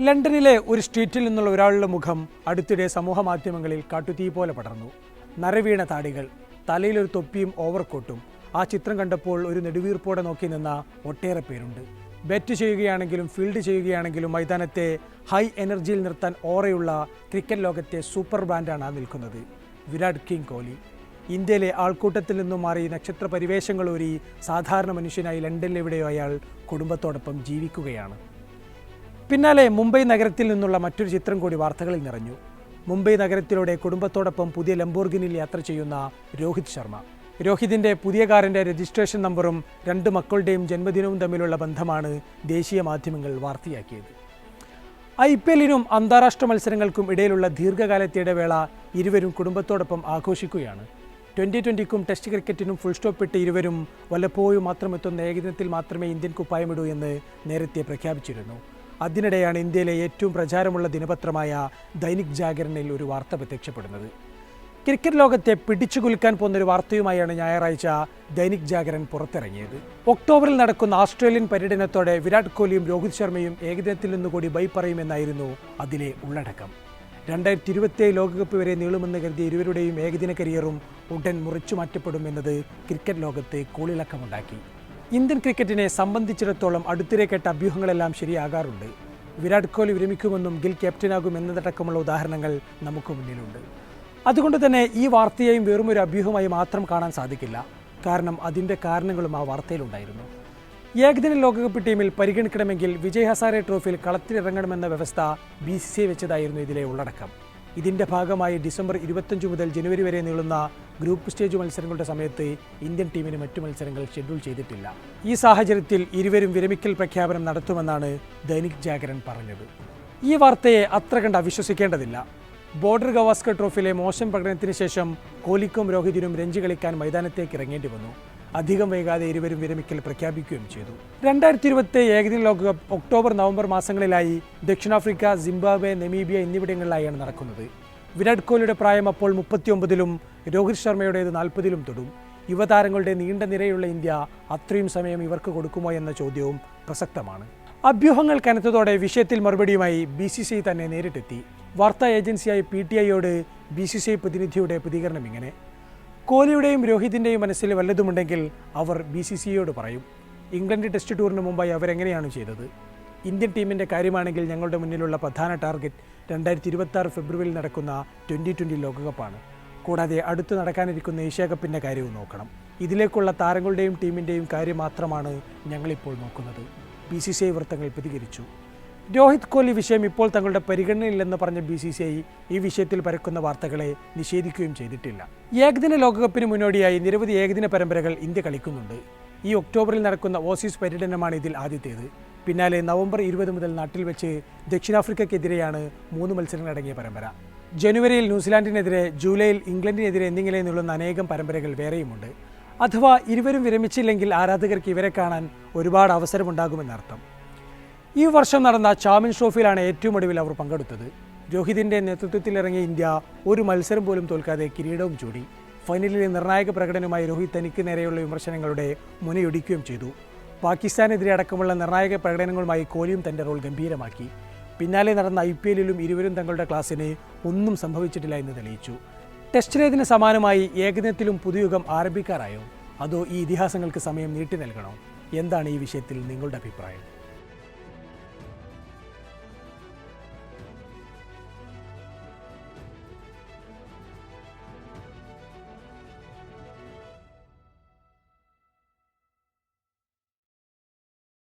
ലണ്ടനിലെ ഒരു സ്ട്രീറ്റിൽ നിന്നുള്ള ഒരാളുടെ മുഖം അടുത്തിടെ സമൂഹ മാധ്യമങ്ങളിൽ കാട്ടുതീ പോലെ പടർന്നു. നരവീണ താടികൾ തലയിലൊരു തൊപ്പിയും ഓവർകോട്ടും ആ ചിത്രം കണ്ടപ്പോൾ ഒരു നെടുവീർപ്പോടെ നോക്കി നിന്ന ഒട്ടേറെ പേരുണ്ട്. ബാറ്റ് ചെയ്യുകയാണെങ്കിലും ഫീൽഡ് ചെയ്യുകയാണെങ്കിലും മൈതാനത്തെ ഹൈ എനർജിയിൽ നിർത്താൻ ഓറയുള്ള ക്രിക്കറ്റ് ലോകത്തെ സൂപ്പർ ബ്രാൻഡാണ് നിൽക്കുന്നത്. വിരാട് കിങ് കോഹ്ലി. ഇന്ത്യയിലെ ആൾക്കൂട്ടത്തിൽ നിന്നും മാറി നക്ഷത്ര പരിവേഷങ്ങളൊരു സാധാരണ മനുഷ്യനായി ലണ്ടനിലെവിടെയോ അയാൾ കുടുംബത്തോടൊപ്പം ജീവിക്കുകയാണ്. പിന്നാലെ മുംബൈ നഗരത്തിൽ നിന്നുള്ള മറ്റൊരു ചിത്രം കൂടി വാർത്തകളിൽ നിറഞ്ഞു. മുംബൈ നഗരത്തിലൂടെ കുടുംബത്തോടൊപ്പം പുതിയ ലംബോർഗിനിൽ യാത്ര ചെയ്യുന്ന രോഹിത് ശർമ്മ. രോഹിതിന്റെ പുതിയ കാറിന്റെ രജിസ്ട്രേഷൻ നമ്പറും രണ്ട് മക്കളുടെയും ജന്മദിനവും തമ്മിലുള്ള ബന്ധമാണ് ദേശീയ മാധ്യമങ്ങൾ വാർത്തയാക്കിയത്. ഐ പി എല്ലിനും അന്താരാഷ്ട്ര മത്സരങ്ങൾക്കും ഇടയിലുള്ള ദീർഘകാലത്തെ ഇടവേള ഇരുവരും കുടുംബത്തോടൊപ്പം ആഘോഷിക്കുകയാണ്. ട്വന്റി ട്വന്റിക്കും ടെസ്റ്റ് ക്രിക്കറ്റിനും ഫുൾ സ്റ്റോപ്പ് ഇട്ട് ഇരുവരും വല്ലപ്പോഴും മാത്രം എത്തുന്ന ഏകദിനത്തിൽ മാത്രമേ ഇന്ത്യൻ കുപ്പായമിടൂ എന്ന് നേരത്തെ പ്രഖ്യാപിച്ചിരുന്നു. അതിനിടെയാണ് ഇന്ത്യയിലെ ഏറ്റവും പ്രചാരമുള്ള ദിനപത്രമായ ദൈനിക് ജാഗരണിൽ ഒരു വാർത്ത പ്രത്യക്ഷപ്പെടുന്നത്. ക്രിക്കറ്റ് ലോകത്തെ പിടിച്ചുകുലുക്കാൻ പോകുന്ന ഒരു വാർത്തയുമായാണ് ഞായറാഴ്ച ദൈനിക് ജാഗരൻ പുറത്തിറങ്ങിയത്. ഒക്ടോബറിൽ നടക്കുന്ന ഓസ്ട്രേലിയൻ പര്യടനത്തോടെ വിരാട് കോഹ്ലിയും രോഹിത് ശർമ്മയും ഏകദിനത്തിൽ നിന്നുകൂടി ബൈ പറയുമെന്നായിരുന്നു അതിലെ ഉള്ളടക്കം. രണ്ടായിരത്തി ഇരുപത്തിയേഴ് ലോകകപ്പ് വരെ നീളുമെന്ന് കരുതിയ ഇരുവരുടെയും ഏകദിന കരിയറും ഉടൻ മുറിച്ചു മാറ്റപ്പെടുമെന്നത് ക്രിക്കറ്റ് ലോകത്ത് കൂളിളക്കമുണ്ടാക്കി. ഇന്ത്യൻ ക്രിക്കറ്റിനെ സംബന്ധിച്ചിടത്തോളം അടുത്തിരെ കേട്ട അഭ്യൂഹങ്ങളെല്ലാം ശരിയാകാറുണ്ട്. വിരാട് കോഹ്ലി വിരമിക്കുമെന്നും ഗിൽ ക്യാപ്റ്റനാകും എന്നതടക്കമുള്ള ഉദാഹരണങ്ങൾ നമുക്ക് മുന്നിലുണ്ട്. അതുകൊണ്ട് തന്നെ ഈ വാർത്തയെയും വെറുമൊരു അഭ്യൂഹമായി മാത്രം കാണാൻ സാധിക്കില്ല. കാരണം അതിന്റെ കാരണങ്ങളും ആ വാർത്തയിലുണ്ടായിരുന്നു. ഏകദിന ലോകകപ്പ് ടീമിൽ പരിഗണിക്കണമെങ്കിൽ വിജയ് ഹസാരെ ട്രോഫിയിൽ കളത്തിലിറങ്ങണമെന്ന വ്യവസ്ഥ ബി സി സി വെച്ചതായിരുന്നു ഇതിലെ ഉള്ളടക്കം. ഇതിന്റെ ഭാഗമായി ഡിസംബർ ഇരുപത്തഞ്ച് മുതൽ ജനുവരി വരെ നീളുന്ന ഗ്രൂപ്പ് സ്റ്റേജ് മത്സരങ്ങളുടെ സമയത്ത് ഇന്ത്യൻ ടീമിന് മറ്റു മത്സരങ്ങൾ ഷെഡ്യൂൾ ചെയ്തിട്ടില്ല. ഈ സാഹചര്യത്തിൽ ഇരുവരും വിരമിക്കൽ പ്രഖ്യാപനം നടത്തുമെന്നാണ് ദൈനിക് ജാഗരൻ പറഞ്ഞത്. ഈ വാർത്തയെ അത്ര കണ്ട് അവിശ്വസിക്കേണ്ടതില്ല. ബോർഡർ ഗവാസ്കർ ട്രോഫിയിലെ മോശം പ്രകടനത്തിന് ശേഷം കോലിക്കും രോഹിതിനും രഞ്ജി കളിക്കാൻ മൈതാനത്തേക്ക് ഇറങ്ങേണ്ടി വന്നു. അധികം വൈകാതെ ഇരുവരും വിരമിക്കൽ പ്രഖ്യാപിക്കുകയും ചെയ്തു. രണ്ടായിരത്തി ഇരുപത്തി ഏകദിന ലോകകപ്പ് ഒക്ടോബർ നവംബർ മാസങ്ങളിലായി ദക്ഷിണാഫ്രിക്ക സിംബാബ്വെ നെമീബിയ എന്നിവിടങ്ങളിലായാണ് നടക്കുന്നത്. വിരാട് കോഹ്ലിയുടെ പ്രായം അപ്പോൾ മുപ്പത്തിയൊമ്പതിലും രോഹിത് ശർമ്മയുടേത് നാൽപ്പതിലും തൊടും. യുവതാരങ്ങളുടെ നീണ്ട നിരയുള്ള ഇന്ത്യ അത്രയും സമയം ഇവർക്ക് കൊടുക്കുമോ എന്ന ചോദ്യവും പ്രസക്തമാണ്. അഭ്യൂഹങ്ങൾ കനത്തതോടെ വിഷയത്തിൽ മറുപടിയുമായി ബി സി സി തന്നെ നേരിട്ടെത്തി. വാർത്താ ഏജൻസിയായ പി ടി ഐയോട് ബി സി സി ഐ പ്രതിനിധിയുടെ പ്രതികരണം ഇങ്ങനെ. കോഹ്ലിയുടെയും രോഹിതിന്റെയും മനസ്സിൽ വല്ലതുമുണ്ടെങ്കിൽ അവർ ബി സി സിയോട് പറയും. ഇംഗ്ലണ്ട് ടെസ്റ്റ് ടൂറിന് മുമ്പായി അവരെങ്ങനെയാണ് ചെയ്തത്? ഇന്ത്യൻ ടീമിന്റെ കാര്യമാണെങ്കിൽ ഞങ്ങളുടെ മുന്നിലുള്ള പ്രധാന ടാർഗറ്റ് രണ്ടായിരത്തി ഇരുപത്തി ഫെബ്രുവരിയിൽ നടക്കുന്ന ട്വന്റി ട്വന്റി ലോകകപ്പാണ്. കൂടാതെ അടുത്ത് നടക്കാനിരിക്കുന്ന ഏഷ്യ കപ്പിന്റെ കാര്യവും നോക്കണം. ഇതിലേക്കുള്ള താരങ്ങളുടെയും ടീമിന്റെയും കാര്യം മാത്രമാണ് ഞങ്ങളിപ്പോൾ നോക്കുന്നത്. ബി സി സി ഐ വൃത്തങ്ങൾ പ്രതികരിച്ചു. രോഹിത് കോഹ്ലി വിഷയം ഇപ്പോൾ തങ്ങളുടെ പരിഗണനയില്ലെന്ന് പറഞ്ഞ ബി സി സി ഐ ഈ വിഷയത്തിൽ പരക്കുന്ന വാർത്തകളെ നിഷേധിക്കുകയും ചെയ്തിട്ടില്ല. ഏകദിന ലോകകപ്പിന് മുന്നോടിയായി നിരവധി ഏകദിന പരമ്പരകൾ ഇന്ത്യ കളിക്കുന്നുണ്ട്. ഈ ഒക്ടോബറിൽ നടക്കുന്ന ഓസീസ് പര്യടനമാണ് ഇതിൽ ആദ്യത്തേത്. പിന്നാലെ നവംബർ ഇരുപത് മുതൽ നാട്ടിൽ വെച്ച് ദക്ഷിണാഫ്രിക്കയ്ക്കെതിരെയാണ് മൂന്ന് മത്സരങ്ങളടങ്ങിയ പരമ്പര. ജനുവരിയിൽ ന്യൂസിലാൻഡിനെതിരെ ജൂലൈയിൽ ഇംഗ്ലണ്ടിനെതിരെ എന്നിങ്ങനെ നിന്നുള്ള അനേകം പരമ്പരകൾ വേറെയുമുണ്ട്. അഥവാ ഇരുവരും വിരമിച്ചില്ലെങ്കിൽ ആരാധകർക്ക് ഇവരെ കാണാൻ ഒരുപാട് അവസരമുണ്ടാകുമെന്നർത്ഥം ഈ വർഷം നടന്ന ചാമ്പ്യൻസ് ട്രോഫിയിലാണ് ഏറ്റവും ഒടുവിൽ അവർ പങ്കെടുത്തത്. രോഹിതിന്റെ നേതൃത്വത്തിലിറങ്ങിയ ഇന്ത്യ ഒരു മത്സരം പോലും തോൽക്കാതെ കിരീടവും ചൂടി. ഫൈനലിലെ നിർണായക പ്രകടനവുമായി രോഹിത് തനിക്ക് നേരെയുള്ള വിമർശനങ്ങളുടെ മുനയൊടിക്കുകയും ചെയ്തു. പാകിസ്ഥാനെതിരെ അടക്കമുള്ള നിർണായക പ്രകടനങ്ങളുമായി കോഹ്ലിയും തന്റെ റോൾ ഗംഭീരമാക്കി. പിന്നാലെ നടന്ന ഐ പി എല്ലിലും ഇരുവരും തങ്ങളുടെ ക്ലാസ്സിന് ഒന്നും സംഭവിച്ചിട്ടില്ല എന്ന് തെളിയിച്ചു. ടെസ്റ്റിലേതിന് സമാനമായി ഏകദിനത്തിലും പുതുയുഗം ആരംഭിക്കാറായോ? അതോ ഈ ഇതിഹാസങ്ങൾക്ക് സമയം നീട്ടി നൽകണോ? എന്താണ് ഈ വിഷയത്തിൽ നിങ്ങളുടെ അഭിപ്രായം?